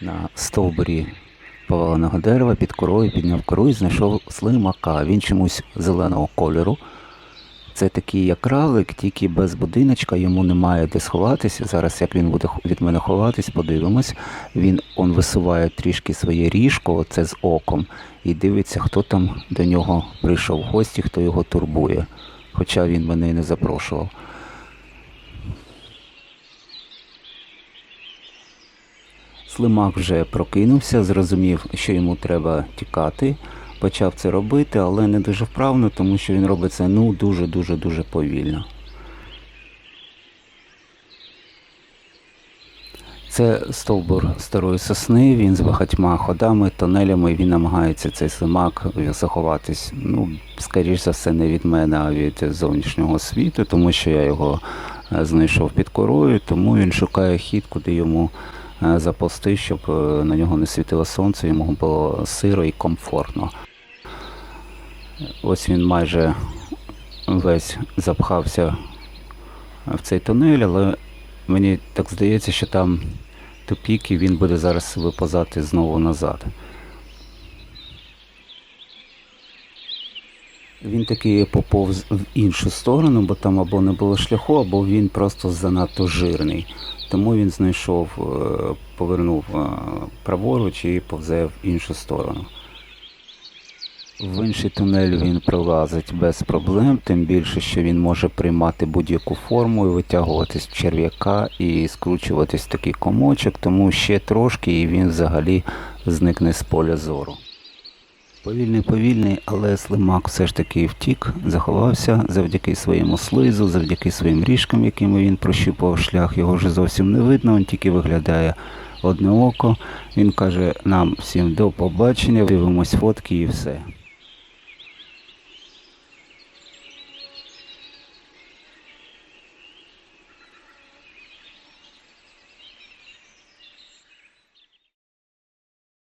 на стовбурі поваленого дерева під корою, підняв кору і знайшов слимака. Він чомусь зеленого кольору. Це такий як кралик, тільки без будиночка, йому немає де сховатися. Зараз як він буде від мене ховатись, подивимось. Він он висуває трішки своє ріжко, оце з оком, і дивиться, хто там до нього прийшов в гості, хто його турбує. Хоча він мене і не запрошував. Слимак вже прокинувся, зрозумів, що йому треба тікати. Почав це робити, але не дуже вправно, тому що він робить це ну дуже дуже дуже повільно. Це стовбур старої сосни, він з багатьма ходами, тонелями, він намагається цей слимак заховатись, ну, скоріш за все, не від мене, а від зовнішнього світу, тому що я його е, знайшов під корою, тому він шукає хід, куди йому е, заползти, щоб е, на нього не світило сонце, йому було сиро і комфортно. Ось він майже весь запхався в цей тунель, але мені так здається, що там тупік і він буде зараз випозати знову назад. Він таки поповз в іншу сторону, бо там або не було шляху, або він просто занадто жирний. Тому він знайшов, е, повернув е, праворуч і повзе в іншу сторону. В інший тунель він пролазить без проблем, тим більше, що він може приймати будь-яку форму і витягуватись в черв'яка і скручуватись в такий комочок, тому ще трошки і він взагалі зникне з поля зору. Повільний, повільний, але слимак все ж таки втік, заховався завдяки своєму слизу, завдяки своїм ріжкам, якими він прощупував шлях. Його вже зовсім не видно, він тільки виглядає одне око. Він каже нам всім до побачення, дивимось фотки і все.